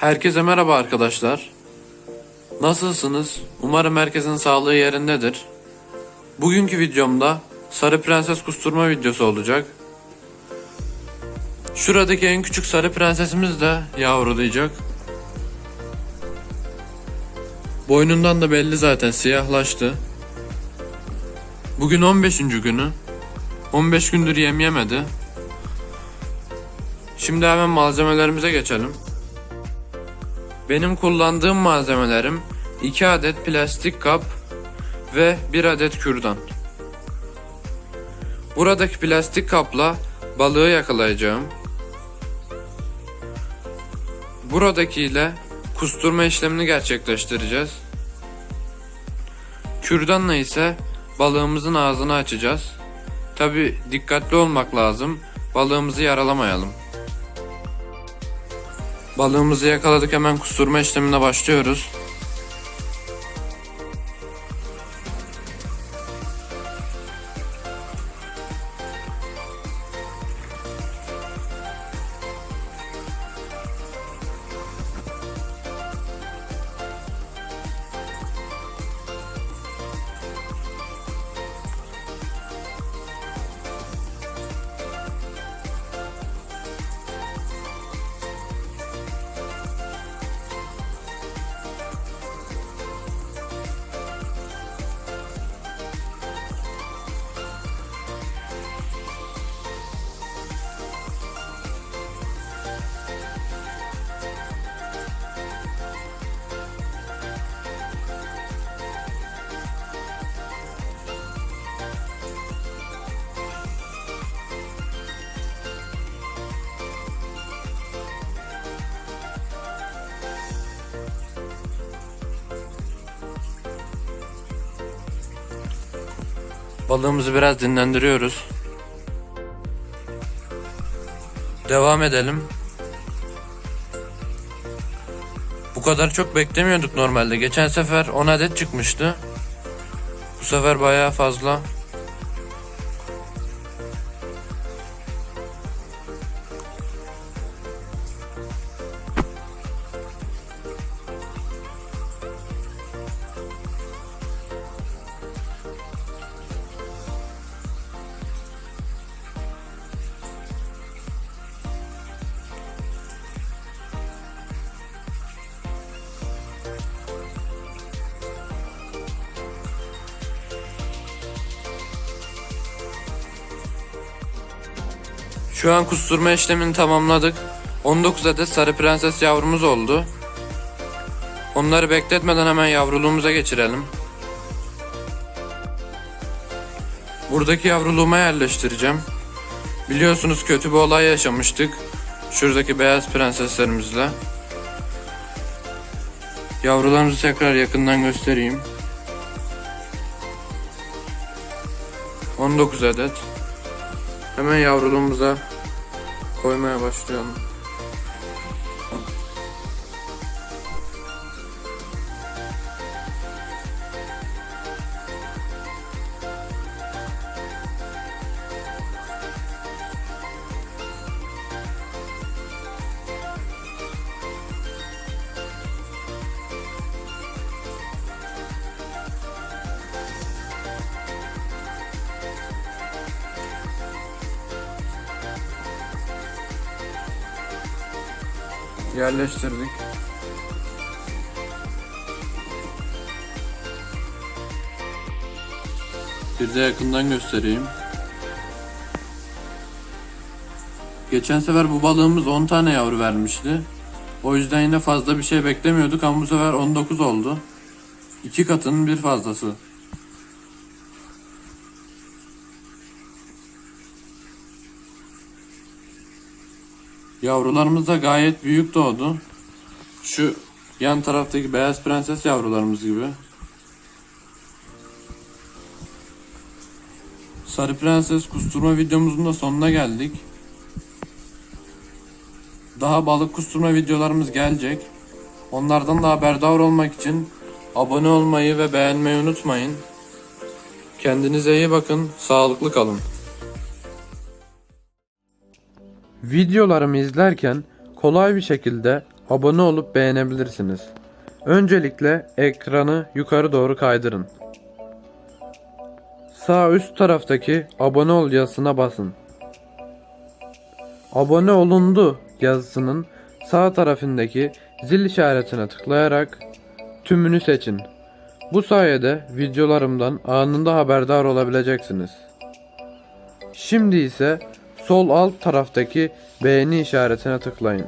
Herkese merhaba arkadaşlar. Nasılsınız? Umarım herkesin sağlığı yerindedir. Bugünkü videomda sarı prenses kusturma videosu olacak. Şuradaki en küçük sarı prensesimiz de yavrulayacak. Boynundan da belli zaten siyahlaştı. Bugün 15. günü. 15 gündür yem yemedi. Şimdi hemen malzemelerimize geçelim. Benim kullandığım malzemelerim 2 adet plastik kap ve 1 adet kürdan. Buradaki plastik kapla balığı yakalayacağım. Buradakiyle kusturma işlemini gerçekleştireceğiz. Kürdanla ise balığımızın ağzını açacağız. Tabi dikkatli olmak lazım. Balığımızı yaralamayalım. Balığımızı yakaladık hemen kusturma işlemine başlıyoruz. Balığımızı biraz dinlendiriyoruz. Devam edelim. Bu kadar çok beklemiyorduk normalde. Geçen sefer 10 adet çıkmıştı. Bu sefer bayağı fazla. Şu an kusturma işlemini tamamladık. 19 adet sarı prenses yavrumuz oldu. Onları bekletmeden hemen yavruluğumuza geçirelim. Buradaki yavruluğuma yerleştireceğim. Biliyorsunuz kötü bir olay yaşamıştık. Şuradaki beyaz prenseslerimizle. Yavrularımızı tekrar yakından göstereyim. 19 adet. Hemen yavruluğumuza koymaya başlayalım. Yerleştirdik. Bir de yakından göstereyim. Geçen sefer bu balığımız 10 tane yavru vermişti. O yüzden yine fazla bir şey beklemiyorduk ama bu sefer 19 oldu. İki katının bir fazlası. Yavrularımız da gayet büyük doğdu. Şu yan taraftaki beyaz prenses yavrularımız gibi. Sarı prenses kusturma videomuzun da sonuna geldik. Daha balık kusturma videolarımız gelecek. Onlardan da haberdar olmak için abone olmayı ve beğenmeyi unutmayın. Kendinize iyi bakın, sağlıklı kalın. Videolarımı izlerken kolay bir şekilde abone olup beğenebilirsiniz. Öncelikle ekranı yukarı doğru kaydırın. Sağ üst taraftaki abone ol yazısına basın. Abone olundu yazısının sağ tarafındaki zil işaretine tıklayarak tümünü seçin. Bu sayede videolarımdan anında haberdar olabileceksiniz. Şimdi ise sol alt taraftaki beğeni işaretine tıklayın.